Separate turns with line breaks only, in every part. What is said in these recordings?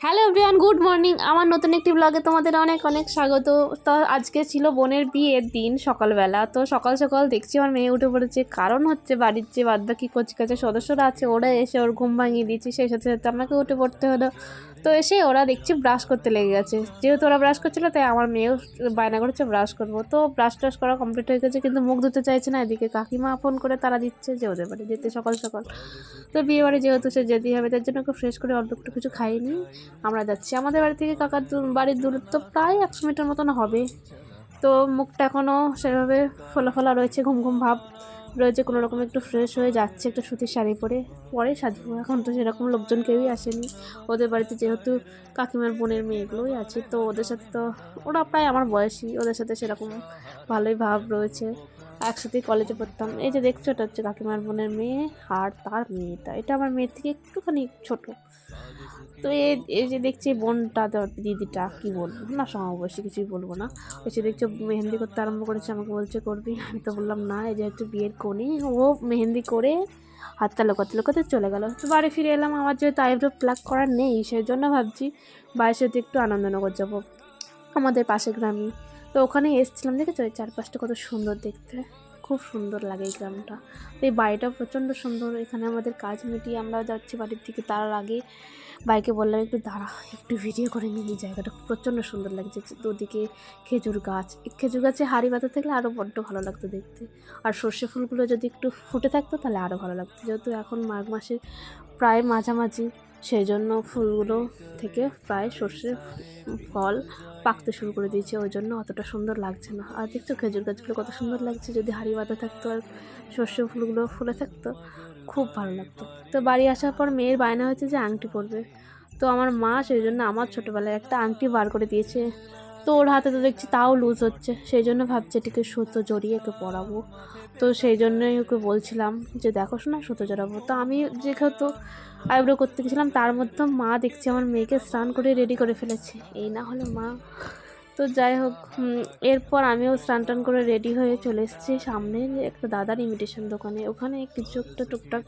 Hello everyone good morning আমার নতুন একটি ব্লগে তোমাদের অনেক অনেক স্বাগত। তো আজকে ছিল বোনের বিয়ের দিন সকালবেলা। তো সকাল সকাল দেখছি আমার মেয়ে উঠে পড়েছে। কারণ হচ্ছে বাড়ির যে বাদবাকি কচিকাচে সদস্যরা আছে, ওরা এসে ওর ঘুম ভাঙিয়ে দিয়েছে। সেই সাথে সাথে আমাকে উঠে পড়তে হলো। তো এসে ওরা দেখছি ব্রাশ করতে লেগে গেছে। যেহেতু ওরা ব্রাশ করছিল, তাই আমার মেয়েও বায়না করেছে ব্রাশ করব। তো ব্রাশ ট্রাশ করা কমপ্লিট হয়ে গেছে, কিন্তু মুখ ধুতে চাইছে না। এদিকে কাকিমা ফোন করে তারা দিচ্ছে যে ওদের বাড়ি যেতে সকাল সকাল। তো বিয়ে বাড়ি যেহেতু সে যেতেই হবে, তার জন্য ওকে ফ্রেশ করে অল্প একটু কিছু খাইনি। আমরা যাচ্ছি। আমাদের বাড়ি থেকে কাকার বাড়ির দূরত্ব প্রায় একশো মিটার মতন হবে। তো মুখটা এখনও সেভাবে ফোলা রয়েছে, ঘুম ঘুম ভাব। রয়েছে, কোনো রকম একটু ফ্রেশ হয়ে যাচ্ছে, একটা সুতির শাড়ি পরে। পরে সাজবো এখন তো সেরকম লোকজন কেউই আসেনি। ওদের বাড়িতে যেহেতু কাকিমার বোনের মেয়েগুলোই আছে, তো ওদের সাথে তো, ওরা প্রায় আমার বয়সী, ওদের সাথে সেরকম ভালোই ভাব রয়েছে। একসাথেই কলেজে পড়তাম। এই যে দেখছ, এটা হচ্ছে কাকিমার বোনের মেয়ে আর তার মেয়েটা। এটা আমার মেয়ের থেকে একটুখানি ছোট। তো এই যে দেখছি বোনটা দিদিটা, কি বলব? না সমবয়সী কিছুই বলব না। যে দেখছ, মেহেন্দি করতে আরম্ভ করেছে, আমাকে বলছে, করবি? আমি তো বললাম, না, এই যে একটু বিয়ের কোণে ও মেহেন্দি করে হাতটা লোকাতে লোকাতে চলে গেল। তো বাড়ি ফিরে এলাম। আমার যেহেতু আইব্রো প্লাক করার নেই সেই জন্য ভাবছি, বাড়ির সাথে একটু আনন্দনগর যাব। আমাদের পাশে গ্রামে তো ওখানে এসেছিলাম, দেখেছ? ওই চারপাশটা কত সুন্দর দেখতে। খুব সুন্দর লাগে এই গ্রামটা। তো এই বাড়িটা প্রচণ্ড সুন্দর। এখানে আমাদের কাজ মিটিয়ে আমরা যাচ্ছি বাড়ির থেকে তার আগে বাইকে বললাম, একটু দাঁড়া, একটু ভিডিও করে নিই। এই জায়গাটা প্রচণ্ড সুন্দর লাগছে। দুদিকে খেজুর গাছ। এই খেজুর গাছে হাড়ি বাঁধা থাকলে আরও বড্ড ভালো লাগতো দেখতে। আর সর্ষে ফুলগুলো যদি একটু ফুটে থাকতো, তাহলে আরও ভালো লাগতো। যেহেতু এখন মাঘ মাসের প্রায় মাঝামাঝি সেই জন্য ফুলগুলো থেকে প্রায় সর্ষে ফল পাকতে শুরু করে দিয়েছে। ওই জন্য অতটা সুন্দর লাগছে না। আর দেখছ খেজুর গাছগুলো কত সুন্দর লাগছে। যদি হাড়ি বাঁধা থাকতো আর সর্ষে ফুলগুলো ফুলে থাকতো, খুব ভালো লাগতো। তো বাড়ি আসার পর মেয়ের বায়না হয়েছে যে আংটি পরবে। তো আমার মা সেই জন্য আমার ছোটোবেলায় একটা আংটি বার করে দিয়েছে। তো ওর হাতে তো দেখছি তাও লুজ হচ্ছে। সেই জন্য ভাবছি এটিকে সুতো জড়িয়ে ওকে পরাবো। তো সেই জন্যই ওকে বলছিলাম যে, দেখো শোনা, সুতো জড়াবো। তো আমি যেহেতু আইব্রো করতে গেছিলাম, তার মধ্যে মা দেখছি আমার মেয়েকে স্নান করে রেডি করে ফেলেছে। এই না হলে মা। তো যাই হোক এরপর আমিও স্নান টান করে রেডি হয়ে চলে এসেছি সামনে একটা দাদার ইমিটেশন দোকানে। ওখানে কিছু একটা টুকটাক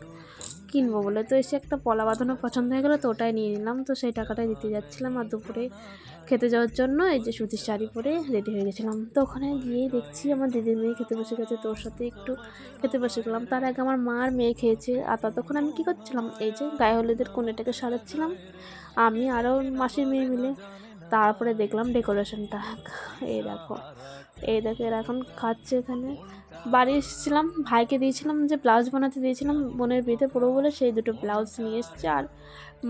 কিনবো বলে। তো এসে একটা পলা বাঁধানো পছন্দ হয়ে গেলো, তো ওটাই নিয়ে নিলাম। তো সেই টাকাটাই দিতে যাচ্ছিলাম আর দুপুরে খেতে যাওয়ার জন্য, এই যে সুতির শাড়ি পরে রেডি হয়ে গেছিলাম। তো ওখানে গিয়ে দেখছি আমার দিদির মেয়ে খেতে বসে গেছে তোর সাথে একটু খেতে বসে গেলাম। তার আগে আমার মার মেয়ে খেয়েছে, আর ততক্ষণ আমি কী করছিলাম, এই যে গায়ে হলুদের কোণেটাকে সারাচ্ছিলাম আমি আরও মাসির মেয়ে মিলে তারপরে দেখলাম ডেকোরেশনটা। এই দেখো এই দেখো এখন খাচ্ছে এখানে। বাড়ি এসেছিলাম, ভাইকে দিয়েছিলাম যে ব্লাউজ বানাতে দিয়েছিলাম, বোনের বিয়েতে পরবো বলে সেই দুটো ব্লাউজ নিয়ে এসছে আর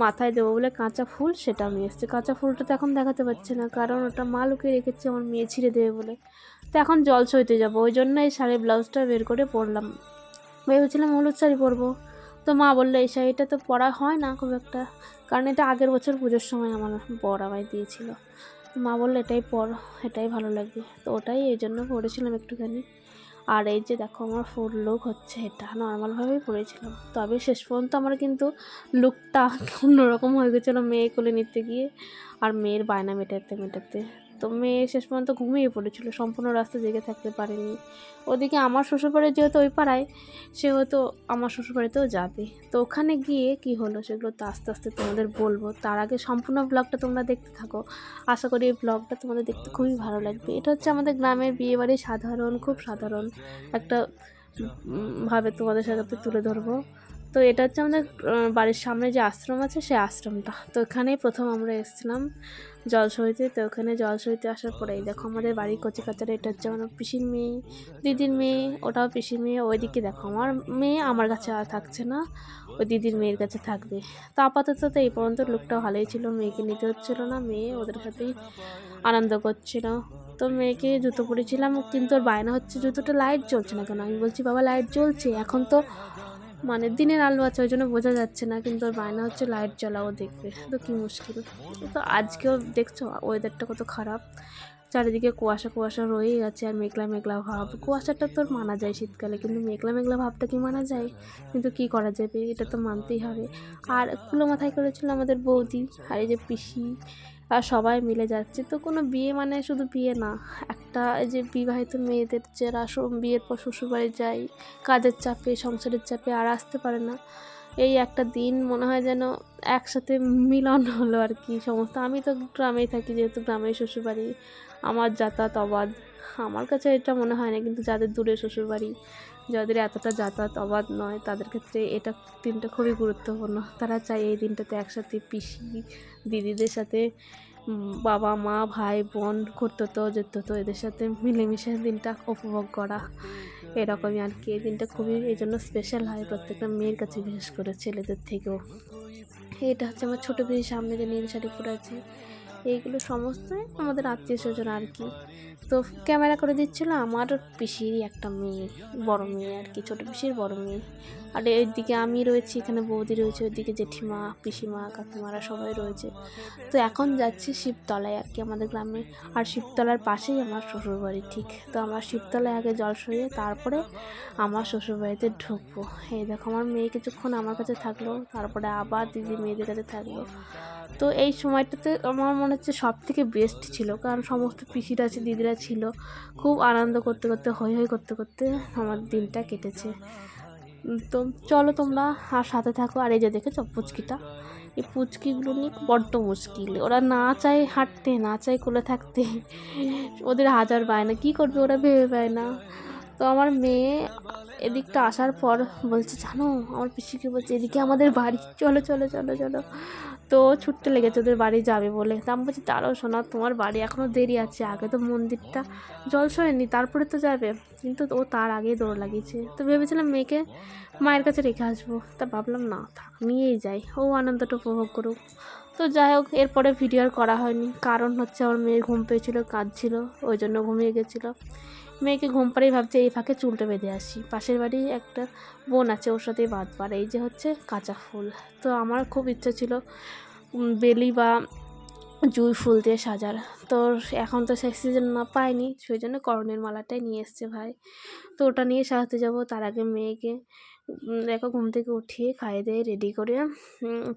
মাথায় দেবো বলে কাঁচা ফুল সেটাও নিয়ে এসছে। কাঁচা ফুলটা তো এখন দেখাতে পারছে না, কারণ ওটা মা লুকিয়ে রেখেছে, আমার মেয়ে ছিঁড়ে দেবে বলে। তো এখন জল সইতে যাব, ওই জন্য এই শাড়ির ব্লাউজটা বের করে পরলাম। ভেবেছিলাম হলুদ শাড়ি পরবো। তো মা বলল, এই শাড়িটা তো পরা হয় না খুব একটা। কারণ এটা আগের বছর পুজোর সময় আমার বর আমায় দিয়েছিল মা বলল, এটাই পর, এটাই ভালো লাগবে। তো ওটাই এই জন্য পরেছিলাম একটুখানি। আর এই যে দেখো আমার ফুল লুক হচ্ছে, এটা নর্মালভাবেই পরেছিলাম। তবে শেষ পর্যন্ত আমার কিন্তু লুকটা অন্যরকম হয়ে গেছিল মেয়ে কোলে নিতে গিয়ে। আর মেয়ের বায়না মেটাতে মেটাতে। তো মেয়ে শেষ পর্যন্ত ঘুমিয়ে পড়েছিল, সম্পূর্ণ রাস্তা জেগে থাকতে পারেনি। ওদিকে আমার শ্বশুরবাড়ি যেহেতু ওই পাড়ায়, সেহেতু আমার শ্বশুরবাড়িতেও যাবে। তো ওখানে গিয়ে কি হলো সেগুলো তো আস্তে আস্তে তোমাদের বলব। তার আগে সম্পূর্ণ ব্লগটা তোমরা দেখতে থাকো। আশা করি এই ব্লগটা তোমাদের দেখতে খুবই ভালো লাগবে। এটা হচ্ছে আমাদের গ্রামের বিয়েবাড়ি সাধারণ, খুব সাধারণ একটা ভাবে তোমাদের সাথে তুলে ধরবো। তো এটা হচ্ছে আমাদের বাড়ির সামনে যে আশ্রম আছে সেই আশ্রমটা। তো এখানেই প্রথম আমরা এসেছিলাম জল সইতে তো ওখানে জল সইতে আসার পরে এই দেখো আমাদের বাড়ির কচি কাচারে এটা হচ্ছে আমার পিসির মেয়ে, দিদির মেয়ে, ওটাও পিসির মেয়ে। ওইদিকে দেখো আমার মেয়ে আমার কাছে আর থাকছে না, ওই দিদির মেয়ের কাছে থাকবে। তো আপাতত তো এই পর্যন্ত লুকটা ভালোই ছিল, মেয়েকে নিতে হচ্ছিল না। মেয়ে ওদের সাথেই আনন্দ করছিল। তো মেয়েকে জুতো পরেছিলাম, কিন্তু ওর বায়না হচ্ছে জুতোটা লাইট জ্বলছে না কেন? আমি বলছি, বাবা লাইট জ্বলছে। এখন তো মানে দিনের আলো আছে, ওই জন্য বোঝা যাচ্ছে না, কিন্তু ওর বায়না হচ্ছে লাইট জ্বালাও দেখবে তো কী মুশকিল। তো আজকেও দেখছ ওয়েদারটা কত খারাপ। চারিদিকে কুয়াশা কুয়াশা রয়েই আছে আর মেঘলা মেঘলা ভাব। কুয়াশাটা তোর মানা যায় শীতকালে, কিন্তু মেঘলা মেঘলা ভাবটা কি মানা যায়? কিন্তু কি করা যাবে? এটা তো মানতেই হবে। আর কুলো মাথায় করেছিল আমাদের বৌদি আর এই যে পিসি, আর সবাই মিলে যাচ্ছে। তো কোনো বিয়ে মানে শুধু বিয়ে না, একটা এই যে বিবাহিত মেয়েদের যারা বিয়ের পর শ্বশুরবাড়ি যায়, কাজের চাপে, সংসারের চাপে আর আসতে পারে না। এই একটা দিন মনে হয় যেন একসাথে মিলন হলো আর কি সমস্ত। আমি তো গ্রামেই থাকি, যেহেতু গ্রামেই শ্বশুরবাড়ি, আমার যাতায়াত অবাধ। আমার কাছে এটা মনে হয় না, কিন্তু যাদের দূরে শ্বশুরবাড়ি, যাদের এতটা যাতায়াত অবাধ নয়, তাদের ক্ষেত্রে এটা দিনটা খুবই গুরুত্বপূর্ণ। তারা চায় এই দিনটাতে একসাথে পিসি, দিদিদের সাথে বাবা, মা, ভাই, বোন করতো তো, যেত তো, এদের সাথে মিলেমিশে দিনটা উপভোগ করা। এরকমই আর কি, এই দিনটা খুবই এই জন্য স্পেশাল হয় প্রত্যেকটা মেয়ের কাছে, বিশেষ করে ছেলেদের থেকেও। এটা হচ্ছে আমার ছোটো বিয়ে সামনে যে নীল শাড়ি পরে আছে। এইগুলো সমস্তই আমাদের আত্মীয় স্বজন আর কি। তো ক্যামেরা করে দিচ্ছিল আমার পিসিরই একটা মেয়ে, বড় মেয়ে আর কি, ছোটো পিসির বড় মেয়ে। আর এইদিকে আমি রয়েছি, এখানে বৌদি রয়েছে, ওইদিকে জেঠিমা, পিসিমা, কাকিমারা সবাই রয়েছে। তো এখন যাচ্ছি শিবতলায় আর কি আমাদের গ্রামে। আর শিবতলার পাশেই আমার শ্বশুরবাড়ি ঠিক। তো আমার শিবতলায় আগে জল সরিয়ে তারপরে আমার শ্বশুরবাড়িতে ঢুকবো। এই দেখো, আমার মেয়ে কিছুক্ষণ আমার কাছে থাকল, তারপরে আবার দিদি মেয়েদের কাছে থাকল। তো এই সময়টাতে আমার মনে হচ্ছে সব থেকে বেস্ট ছিল। কারণ সমস্ত পিসিরা আছে, দিদিরা ছিল। খুব আনন্দ করতে করতে, হই হই করতে করতে আমার দিনটা কেটেছে। তো চলো তোমরা আর সাথে থাকো। আর এই যে দেখেছ পুচকিটা? এই পুচকিগুলো নিয়ে বড্ড মুশকিল। ওরা না চায় হাঁটতে, না চায় কোলে থাকতে। ওদের হাজার পায় না কী করবে ওরা ভেবে পায় না। তো আমার মেয়ে এদিকটা আসার পর বলছে, জানো, আমার পিসিকে বলছে, এদিকে আমাদের বাড়ি। চলো চলো চলো চলো। তো ছুটতে লেগেছে, ওদের বাড়ি যাবে বলে। তা আমি বলছি তারাও শোনা তোমার বাড়ি এখনও দেরি আছে, আগে তো মন্দিরটা জল সরেনি, তারপরে তো যাবে। কিন্তু ও তার আগেই দৌড় লাগিয়েছে। তো ভেবেছিলাম মেয়েকে মায়ের কাছে রেখে আসব, তা ভাবলাম, না, থাক, নিয়েই যাই, ও আনন্দটা উপভোগ করুক। তো যাই হোক, এরপরে ভিডিও আর করা হয়নি, কারণ হচ্ছে আমার মেয়ে ঘুম পেয়েছিল, কাঁদছিল, ওই জন্য ঘুমিয়ে গেছিল। মেয়েকে ঘুম পাড়েই ভাবছে, এই ফাঁকে চুলটা বেঁধে আসি। পাশের বাড়ি একটা বোন আছে, ওর সাথেই বাঁধবার এই যে হচ্ছে কাঁচা ফুল। তো আমার খুব ইচ্ছা ছিল বেলি বা জুঁই ফুল দিয়ে সাজার। তো এখন তো সেই সিজন না পাইনি, সেই জন্য করণের মালাটাই নিয়ে এসছে ভাই। তো ওটা নিয়ে সাজাতে যাব। তার আগে মেয়েকে দেখো ঘুম থেকে উঠিয়ে খাইয়ে দিয়ে রেডি করে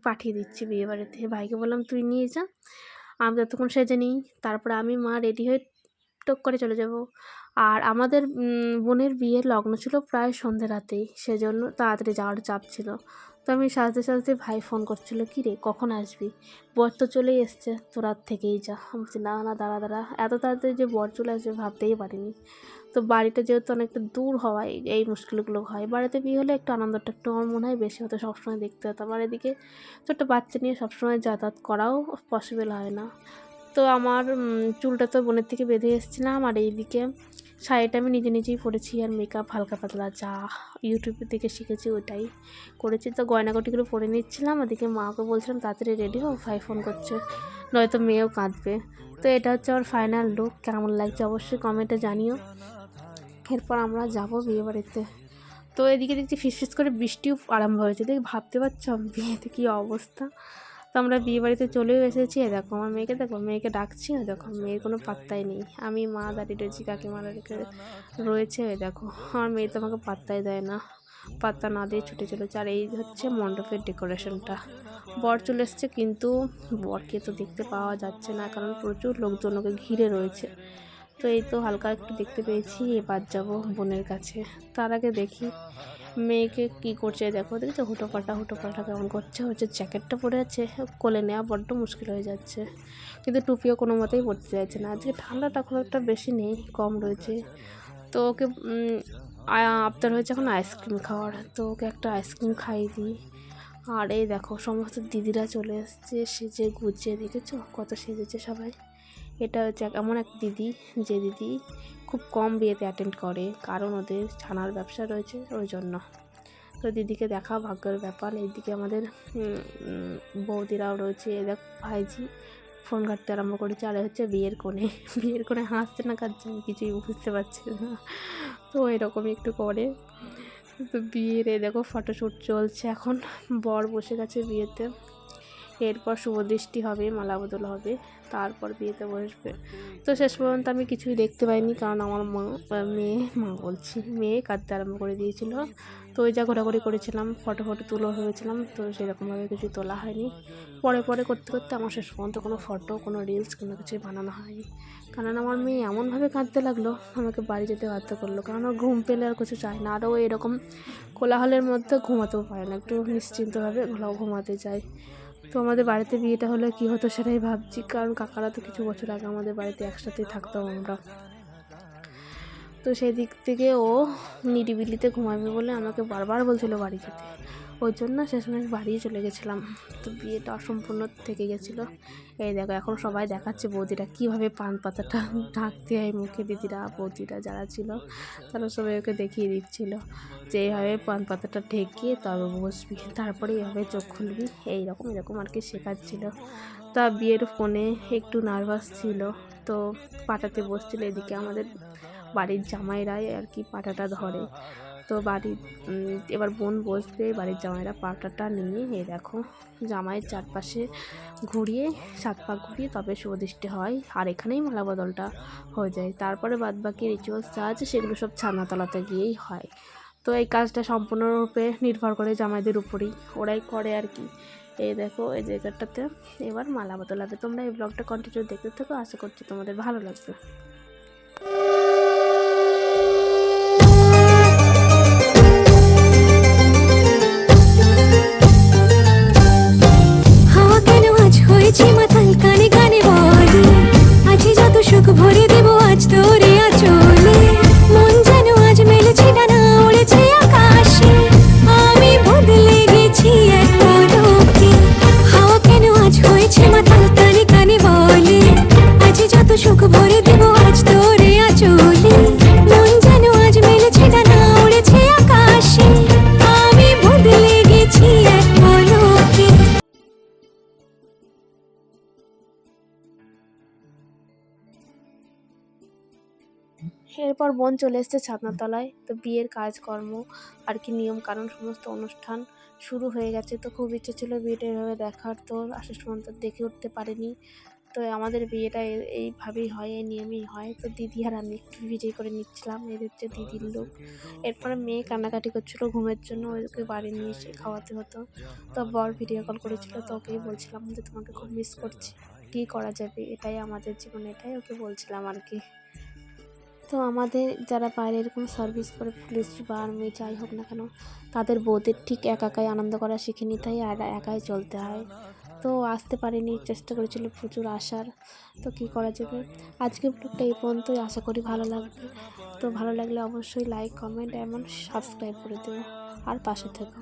পাঠিয়ে দিচ্ছি বিয়ে বাড়িতে ভাইকে বললাম, তুই নিয়ে যা, আমি যতক্ষণ সেজে নিই, তারপরে আমি মা রেডি হয়ে টক করে চলে যাব। আর আমাদের বোনের বিয়ের লগ্ন ছিল প্রায় সন্ধে রাতেই, সেজন্য তাড়াতাড়ি যাওয়ার চাপ ছিল। তো আমি সাজতে সাজতে ভাই ফোন করছিল, কি রে, কখন আসবি? বর তো চলেই এসছে, তো রাত থেকেই যা। বলছি, না না, দাঁড়া দাঁড়া, এত তাড়াতাড়ি যে বর চলে আসবে ভাবতেই পারিনি। তো বাড়িটা যেহেতু অনেকটা দূর হওয়ায়, এই মুশকিলগুলো হয়, বাড়িতে বিয়ে হলে একটু আনন্দটা একটু আমার মনে হয় বেশি হতো, সবসময় দেখতে হতো আমার এদিকে ছোট্ট বাচ্চা নিয়ে সবসময় যাতায়াত করাও পসিবল হয় না। তো আমার চুলটা তো বোনের থেকে বেঁধে এসেছিলাম, আর এইদিকে শাড়িটা আমি নিজে নিজেই পরেছি আর মেকআপ হালকা পাতলা যা ইউটিউব থেকে শিখেছি ওটাই করেছি। তো গয়নাগটিগুলো পরে নিচ্ছিলাম, ওদিকে মাকে বলছিলাম, তাড়াতাড়ি রেডি হও, ভাই ফোন করছে, নয়তো মেয়েও কাঁদবে। তো এটা হচ্ছে আমার ফাইনাল লুক কেমন লাগছে অবশ্যই কমেন্টে জানিও। এরপর আমরা যাব বিয়ে বাড়িতে। তো এদিকে দেখছি ফিস ফিস করে বৃষ্টিও আরম্ভ হয়েছে, দেখি ভাবতে পারছ বিয়েতে কী অবস্থা? তো আমরা বিয়ে বাড়িতে চলেও এসেছি। দেখো আমার মেয়েকে, দেখো মেয়েকে ডাকছি দেখো মেয়ের কোনো পাত্তাই নেই। আমি মা দাঁড়িয়ে রয়েছি কাকিমারা রেখে রয়েছে দেখো। আমার মেয়ে তো আমাকে পাত্তাই দেয় না। পাত্তা না দিয়ে ছুটে চলেছে। আর এই হচ্ছে মণ্ডপের ডেকোরেশনটা। বর চলে এসছে, কিন্তু বরকে তো দেখতে পাওয়া যাচ্ছে না, কারণ প্রচুর লোকজন ওকে ঘিরে রয়েছে। তো এই তো হালকা একটু দেখতে পেয়েছি। এবার যাব বোনের কাছে। তার আগে দেখি মেয়েকে কি করছে দেখো, দেখছ? হুটো পাল্টা হুটো পাল্টা কেমন করছে? হচ্ছে জ্যাকেটটা পরে আছে কোলে নেওয়া বড্ড মুশকিল হয়ে যাচ্ছে। কিন্তু টুপিও কোনো মতেই পড়তে চাইছে না। আজকে ঠান্ডাটা খুব একটা বেশি নেই, কম রয়েছে। তো ওকে আপনার হয়েছে এখন আইসক্রিম খাওয়ার। তো ওকে একটা আইসক্রিম খাইয়ে দিই। আর এই দেখো, সমস্ত দিদিরা চলে এসছে, সেজে গুজিয়ে দেখেছ? কত সেজেছে সবাই। এটা হচ্ছে এমন এক দিদি, যে দিদি খুব কম বিয়েতে অ্যাটেন্ড করে, কারণ ওদের ছানার ব্যবসা রয়েছে ওই জন্য। তো দিদিকে দেখা ভাগ্যের ব্যাপার। এইদিকে আমাদের বৌদিরাও রয়েছে। এ দেখ, ভাইজি ফোন ঘাটতে আরম্ভ করেছে। আর হচ্ছে বিয়ের কোণে। বিয়ের কোণে হাসছে না কাঁদছে, কিছুই বুঝতে পারছি না। তো এরকমই একটু করে। তো বিয়ের এ দেখো ফটোশ্যুট চলছে এখন। বর বসে গেছে বিয়েতে। এরপর শুভদৃষ্টি হবে, মালা বদল হবে। তারপর বিয়েতে বসবে। তো শেষ পর্যন্ত আমি কিছুই দেখতে পাইনি, কারণ আমার মা মেয়ে, মা বলছি, মেয়ে কাঁদতে আরম্ভ করে দিয়েছিল। তো ওই যা ঘোরাঘুরি করেছিলাম, ফটো ফটো তুলো ভেবেছিলাম, তো সেরকমভাবে কিছু তোলা হয়নি। পরে পরে করতে করতে আমার শেষ পর্যন্ত কোনো ফটো, কোনো রিলস কোনো কিছুই বানানো হয়নি। কারণ আমার মেয়ে এমনভাবে কাঁদতে লাগল, আমাকে বাড়ি যেতে বাধ্য করল। কারণ ওর ঘুম পেলে আর কিছু চায় না আরও এরকম কোলাহলের মধ্যে ঘুমাতেও পারে না, একটু নিশ্চিন্তভাবে ঘুমাতে চায়। তো আমাদের বাড়িতে বিয়েটা হলে কী হতো সেটাই ভাবছি, কারণ কাকারা তো কিছু বছর আগে আমাদের বাড়িতে একসাথেই থাকতাম আমরা। তো সেই দিক থেকে ও নিরিবিলিতে ঘুমাবে বলে আমাকে বারবার বলছিল বাড়ি যেতে। ওই জন্য শেষমেশ বাড়িই চলে গেছিলাম। তো বিয়েটা অসম্পূর্ণ থেকে গেছিল। এই দেখো, এখন সবাই দেখাচ্ছে বৌদিরা কীভাবে পান পাতাটা ঢাকতে হয় মুখে দিদিরা, বৌদিরা যারা ছিল, তারা সবাই ওকে দেখিয়ে দিচ্ছিল যে এইভাবে পান পাতাটা ঢেকে তবে বসবি। তারপরে এইভাবে চোখ খুলবি, এইরকম এরকম আর কি শেখাচ্ছিল। তা বিয়ের ফোনে একটু নার্ভাস ছিল, তো পাটাতে বসছিল এদিকে আমাদের বাড়ির জামাইরাই আর কি পাটাটা ধরে। তো বাড়ির এবার বোন বসবে, বাড়ির জামাইরা পাটাটা নিয়ে, এই দেখো, জামাইয়ের চারপাশে ঘুরিয়ে, সাত পাক ঘুরিয়ে তবে শুভদৃষ্টি হয়, আর এখানেই মালা বদলটা হয়ে যায়। তারপরে বাদ বাকি রিচুয়ালস যা আছে, সেগুলো সব ছানাতলাতে গিয়েই হয়। তো এই কাজটা সম্পূর্ণরূপে নির্ভর করে জামাইদের উপরেই। ওরাই করে আর কি। এই দেখো, এই জায়গাটাতে এবার মালা বদল হবে তোমরা এই ব্লগটা কন্টিনিউ দেখতে থাকো, আশা করছি তোমাদের ভালো লাগবে। এরপর বোন চলে এসছে ছাদনাতলায়। তো বিয়ের কাজকর্ম আর কি নিয়ম কারণ সমস্ত অনুষ্ঠান শুরু হয়ে গেছে। তো খুব ইচ্ছে ছিল বিয়েটা এভাবে দেখার। তো আশেষ পর্যন্ত দেখে উঠতে পারিনি। তো আমাদের বিয়েটা এইভাবেই হয়, এই নিয়মেই হয়। তো দিদি আর আমি একটু ভিডিও করে নিচ্ছিলাম। এর হচ্ছে দিদির লোক। এরপরে মেয়ে কান্নাকাটি করছিল ঘুমের জন্য। ওকে বাড়ি নিয়ে এসে খাওয়াতে হতো। তো বর ভিডিও কল করেছিল। তো ওকেই বলছিলাম যে তোমাকে খুব মিস করছি। কী করা যাবে? এটাই আমাদের জীবন, এটাই ওকে বলছিলাম আর কি। তো আমাদের যারা বাইরে এরকম সার্ভিস করে পুলিশ বা আর্মি যাই হোক না কেন, তাদের বউদের ঠিক একাকাই আনন্দ করা শিখে নিতে হয় আর একাই চলতে হয়। তো আসতে পারিনি, চেষ্টা করেছিল প্রচুর আসার। তো কী করা যাবে? আজকে ব্লগটা এই পর্যন্তই। আশা করি ভালো লাগবে। তো ভালো লাগলে অবশ্যই লাইক কমেন্ট এমন সাবস্ক্রাইব করে দেবো আর পাশে থেকো।